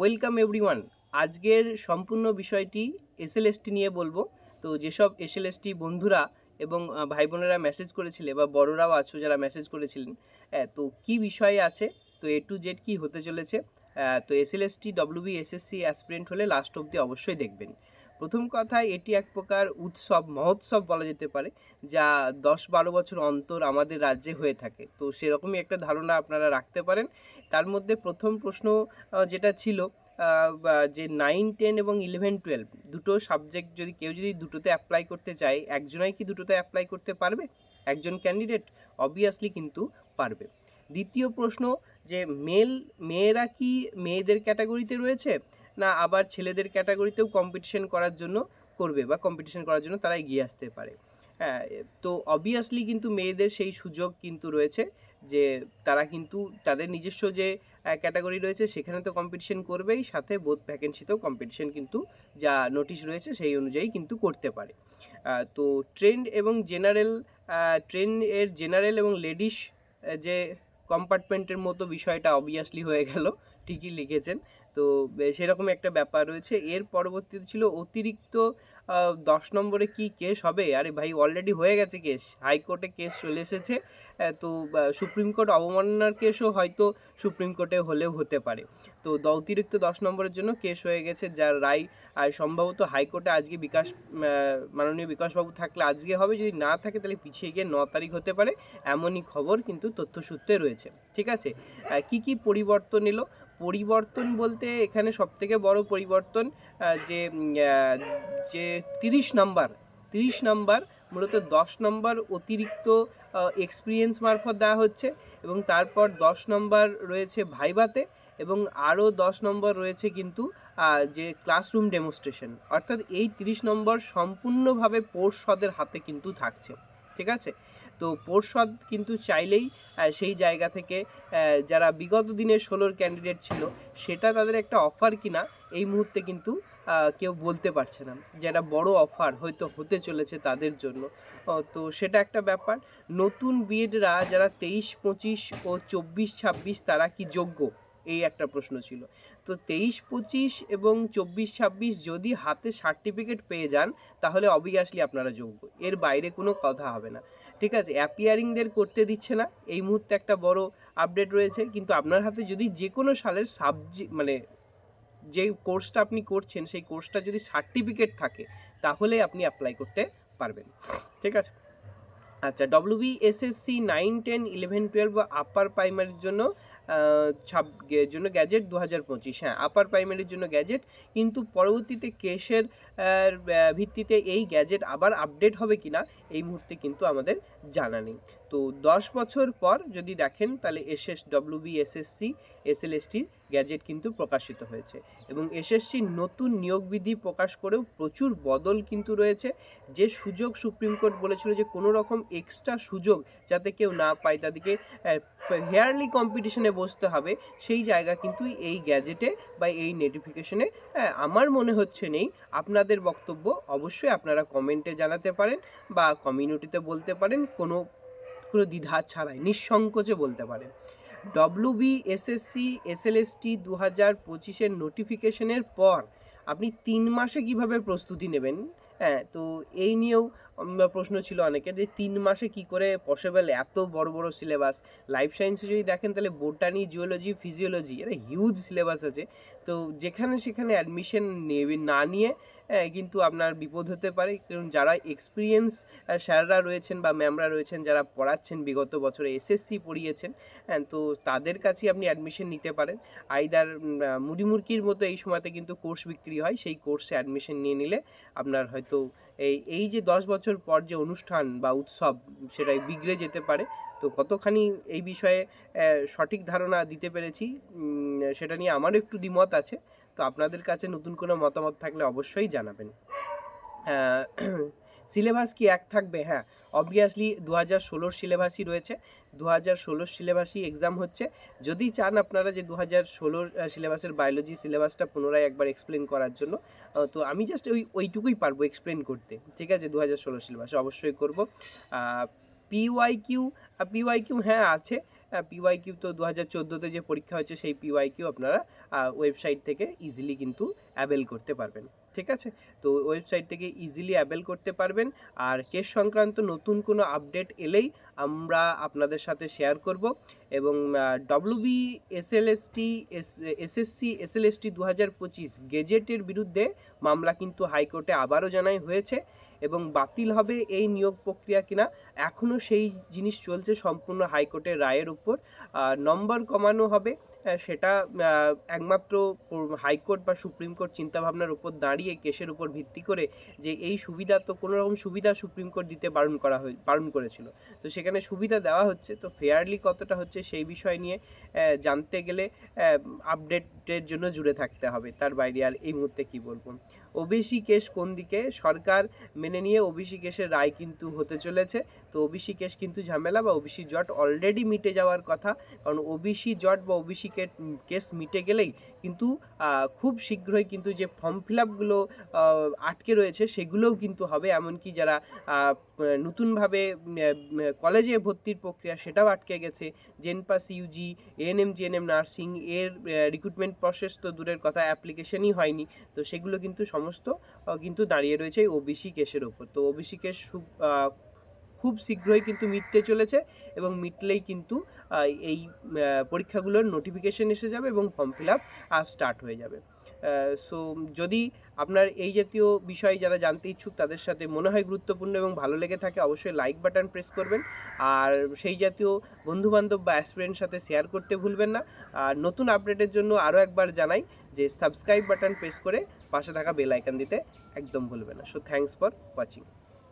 Welcome everyone. আজকের সম্পূর্ণ বিষয়টি এসএলএসটি নিয়ে বলব। তো যেসব এসএলএসটি বন্ধুরা এবং ভাই বোনেরা মেসেজ করেছিলে বা বড়রাও আছো যারা মেসেজ করেছিলেন হ্যাঁ তো কি বিষয়ে আছে? তো এ টু জেড কী হতে চলেছে? তো এসএলএসটি ডব্লিউবি সি অ্যাসপিরেন্ট হলে লাস্ট অবধি অবশ্যই দেখবেন। প্রথম কথা এটি এক প্রকার উৎসব, মহোৎসব বলা যেতে পারে, যা দশ বারো বছর অন্তর আমাদের রাজ্যে হয়ে থাকে। তো সেরকমই একটা ধারণা আপনারা রাখতে পারেন। তার মধ্যে প্রথম প্রশ্ন যেটা ছিল যে নাইন টেন এবং ইলেভেন টুয়েলভ দুটো সাবজেক্ট যদি কেউ যদি দুটোতে অ্যাপ্লাই করতে চায়, একজনাই কি দুটোতে অ্যাপ্লাই করতে পারবে? একজন ক্যান্ডিডেট অবভিয়াসলি কিন্তু পারবে। দ্বিতীয় প্রশ্ন, যে মেল মেয়েরা কি মেয়েদের ক্যাটাগরিতে রয়েছে? না, আবার ছেলেদের ক্যাটাগরিতেও কম্পিটিশন করার জন্য করবে বা কম্পিটিশন করার জন্য তারা এগিয়ে আসতে পারে। হ্যাঁ তো অবভিয়াসলি কিন্তু মেয়েদের সেই সুযোগ কিন্তু রয়েছে যে তারা কিন্তু তাদের নিজস্ব যে ক্যাটাগরি রয়েছে সেখানে তো কম্পিটিশন করবেই, সাথে বোধ ভ্যাকেন্সিতেও কম্পিটিশন কিন্তু যা নোটিশ রয়েছে সেই অনুযায়ী কিন্তু করতে পারে। তো ট্রেন্ড এবং জেনারেল ট্রেন এর জেনারেল এবং লেডিস যে কম্পার্টমেন্টের মতো বিষয়টা অবভিয়াসলি হয়ে গেল, ঠিকই লিখেছেন। তো সেরকম একটা ব্যাপার রয়েছে। এর পরবর্তীতে ছিল অতিরিক্ত দশ নম্বরে কি কেস হবে? আরে ভাই অলরেডি হয়ে গেছে কেস। হাইকোর্টে কেস চলে এসেছে। তো সুপ্রিম কোর্ট অবমাননার কেসও হয়তো সুপ্রিম কোর্টে হলেও হতে পারে। তো অতিরিক্ত দশ নম্বরের জন্য কেস হয়ে গেছে, যার রায় সম্ভবত হাইকোর্টে আজকে বিকাশ মাননীয় বিকাশবাবু থাকলে আজকে হবে। যদি না থাকে, তাহলে পিছিয়ে গিয়ে ন তারিখ হতে পারে। এমনই খবর কিন্তু তথ্যসূত্রে রয়েছে। ঠিক আছে? কি কি পরিবর্তন এলো? পরিবর্তন বলতে এখানে সবথেকে বড় পরিবর্তন যে যে তিরিশ নাম্বার তিরিশ নাম্বার মূলত দশ নম্বর অতিরিক্ত এক্সপিরিয়েন্স মারফত দেওয়া হচ্ছে এবং তারপর দশ নম্বর রয়েছে ভাইভাতে এবং আরও দশ নম্বর রয়েছে কিন্তু যে ক্লাসরুম ডেমনস্ট্রেশন অর্থাৎ এই তিরিশ নম্বর সম্পূর্ণভাবে পর্ষদের হাতে কিন্তু থাকছে। ঠিক আছে? তো পর্ষদ কিন্তু চাইলেই সেই জায়গা থেকে যারা বিগত দিনের ষোলোর ক্যান্ডিডেট ছিল, সেটা তাদের একটা অফার কিনা, এই মুহূর্তে কিন্তু কেউ বলতে পারছে না। যেটা বড় অফার হয়তো হতে চলেছে তাদের জন্য। তো সেটা একটা ব্যাপার। নতুন বিএডরা যারা তেইশ, পঁচিশ ও চব্বিশ, ছাব্বিশ, তারা কি যোগ্য? এই একটা প্রশ্ন ছিল। তো তেইশ, পঁচিশ এবং চব্বিশ, ছাব্বিশ যদি হাতে সার্টিফিকেট পেয়ে যান, তাহলে অবভিয়াসলি আপনারা যোগ্য। এর বাইরে কোনো কথা হবে না। ঠিক আছে? অ্যাপিয়ারিংদের করতে দিচ্ছে না। এই মুহূর্তে একটা বড় আপডেট রয়েছে। কিন্তু আপনার হাতে যদি যে কোনো সালের সাবজেক্ট মানে যে কোর্সটা আপনি করছেন, সেই কোর্সটা যদি সার্টিফিকেট থাকে, তাহলে আপনি অ্যাপ্লাই করতে পারবেন। ঠিক আছে? আচ্ছা WB SSC nine ten eleven twelve বা আপার প্রাইমারির জন্য ছাব জন্য গ্যাজেট দু হাজার পঁচিশ। হ্যাঁ আপার প্রাইমারির জন্য গ্যাজেট, কিন্তু পরবর্তীতে কেসের ভিত্তিতে এই গ্যাজেট আবার আপডেট হবে কিনা, এই মুহূর্তে কিন্তু আমাদের জানা নেই। তো দশ বছর পর যদি দেখেন, তাহলে এসএস ডব্লিউবি এসএসসি এসএলএসটির গ্যাজেট কিন্তু প্রকাশিত হয়েছে। এবং এসএসসির নতুন নিয়োগবিধি প্রকাশ করেও প্রচুর বদল কিন্তু রয়েছে। যে সুযোগ সুপ্রিম কোর্ট বলেছিল যে কোনো রকম এক্সট্রা সুযোগ যাতে কেউ না পায়, তাদেরকে হেয়ারলি কম্পিটিশনে বসতে হবে, সেই জায়গা কিন্তু এই গ্যাজেটে বা এই নোটিফিকেশনে আমার মনে হচ্ছে নেই। আপনাদের বক্তব্য অবশ্যই আপনারা কমেন্টে জানাতে পারেন বা কমিউনিটিতে বলতে পারেন, কোনো কোনো দ্বিধা ছাড়াই, নিঃসংকোচে বলতে পারেন। ডব্লিউবি এসএসসি এসএলএসটি দু হাজার পঁচিশের নোটিফিকেশনের পর আপনি তিন মাসে কীভাবে প্রস্তুতি নেবেন হ্যাঁ তো এই নিয়েও প্রশ্ন ছিল অনেকে যে তিন মাসে কি করে পসিবল এত বড় বড় সিলেবাস লাইফ সায়েন্সে যদি দেখেন তাহলে বোটানি জিওলজি ফিজিওলজি এটা হিউজ সিলেবাস আছে। তো যেখানে সেখানে অ্যাডমিশন না নিয়ে কিন্তু আপনার বিপদ হতে পারে। কারণ যারা এক্সপিরিয়েন্স স্যাররা রয়েছেন বা ম্যামরা রয়েছেন, যারা পড়াচ্ছেন বিগত বছরে এসএসসি পড়িয়েছেন হ্যাঁ তো তাদের কাছেই আপনি অ্যাডমিশন নিতে পারেন। আইদার মুড়িমুড়কির মতো এই সময়তে কিন্তু কোর্স বিক্রি হয়, সেই কোর্সে অ্যাডমিশন নিয়ে নিলে আপনার হয়তো এই এই যে দশ বছর পর যে অনুষ্ঠান বা উৎসব সেটাই বিগড়ে যেতে পারে, তো কতখানি এই বিষয়ে সঠিক ধারণা দিতে পেরেছি? সেটা নিয়ে আমারও একটু দ্বিমত আছে, তো আপনাদের কাছে নতুন কোনো মতামত থাকলে অবশ্যই জানাবেন। সিলেবাস কি এক থাকবে? হ্যাঁ অবভিয়াসলি দু হাজার ষোলোর সিলেবাসই রয়েছে। দু হাজার ষোলোর সিলেবাসই এক্সাম হচ্ছে। যদি চান আপনারা যে দু হাজার ষোলোর সিলেবাসের বায়োলজি সিলেবাসটা পুনরায় একবার এক্সপ্লেন করার জন্য তো আমি জাস্ট ওই, ওইটুকুই পারব এক্সপ্লেন করতে। ঠিক আছে? দু হাজার ষোলো সিলেবাস অবশ্যই করব। পিওয়াই কিউ পিওয়াই কিউ হ্যাঁ আছে। পিওয়াই কিউ তো দু হাজার চোদ্দোতে যে পরীক্ষা হয়েছে সেই পিওয়াই কিউ আপনারা ওয়েবসাইট থেকে ইজিলি কিন্তু অ্যাভেল করতে পারবেন। ঠিক আছে? তো ওয়েবসাইট থেকে ইজিলি অ্যাভেল করতে পারবেন। আর কেস সংক্রান্ত নতুন কোনো আপডেট এলেই আমরা আপনাদের সাথে শেয়ার করব। এবং WB SLST S SSC SLST দু হাজার পঁচিশ গেজেটের বিরুদ্ধে মামলা কিন্তু হাইকোর্টে আবারও জানাই হয়েছে। এবং বাতিল হবে এই নিয়োগ প্রক্রিয়া কিনা এখনও সেই জিনিস চলছে সম্পূর্ণ হাইকোর্টের রায়ের উপর। নম্বর কমানো হবে। সেটা একমাত্র হাইকোর্ট বা সুপ্রিম কোর্ট চিন্তাভাবনার উপর দাঁড়িয়ে কেসের উপর ভিত্তি করে যে এই সুবিধা তো কোনো রকম সুবিধা সুপ্রিম কোর্ট দিতে বারণ করা হয়ে, বারণ করেছিল। তো সেখানে সুবিধা দেওয়া হচ্ছে। তো ফেয়ারলি কতটা হচ্ছে সেই বিষয় নিয়ে জানতে গেলে আপডেটের জন্য জুড়ে থাকতে হবে। তার বাইরে আর এই মুহূর্তে কি বলব? ওবিসি কেস কোন দিকে? সরকার মেনে নিয়ে ওবিসি কেসের রায় কিন্তু হতে চলেছে। তো ওবিসি কেস কিন্তু ঝামেলা বা ওবিসি জট অলরেডি মিটে যাওয়ার কথা। কারণ ওবিসি জট বা ওবিসি কেস মিটে গেলেই কিন্তু খুব শীঘ্রই কিন্তু যে ফর্ম ফিল আপগুলো আটকে রয়েছে সেগুলোও কিন্তু হবে। এমনকি যারা নতুনভাবে কলেজে ভর্তির প্রক্রিয়া সেটাও আটকে গেছে। JENPAS UG ANM GNM nursing এর রিক্রুটমেন্ট প্রসেস তো দূরের কথা অ্যাপ্লিকেশনই হয়নি। তো সেগুলো কিন্তু সমস্ত কিন্তু দাঁড়িয়ে রয়েছে ওবিসি কেসের ওপর। তো ওবিসি কেস খুব শীঘ্রই কিন্তু মিটতে চলেছে এবং মিটলেই কিন্তু এই পরীক্ষাগুলোর নোটিফিকেশন এসে যাবে এবং ফর্ম ফিল আপ স্টার্ট হয়ে যাবে। সো যদি আপনার এই জাতীয় বিষয় যারা জানতে ইচ্ছুক তাদের সাথে মনে হয় গুরুত্বপূর্ণ এবং ভালো লেগে থাকে অবশ্যই লাইক বাটন প্রেস করবেন। আর সেই জাতীয় বন্ধুবান্ধব বা অ্যাসপিরেন্ট সাথে শেয়ার করতে ভুলবেন না। আর নতুন আপডেটের জন্য আরও একবার জানাই যে সাবস্ক্রাইব বাটন প্রেস করে পাশে থাকা বেল আইকন দিতে একদম ভুলবেন না। So thanks for watching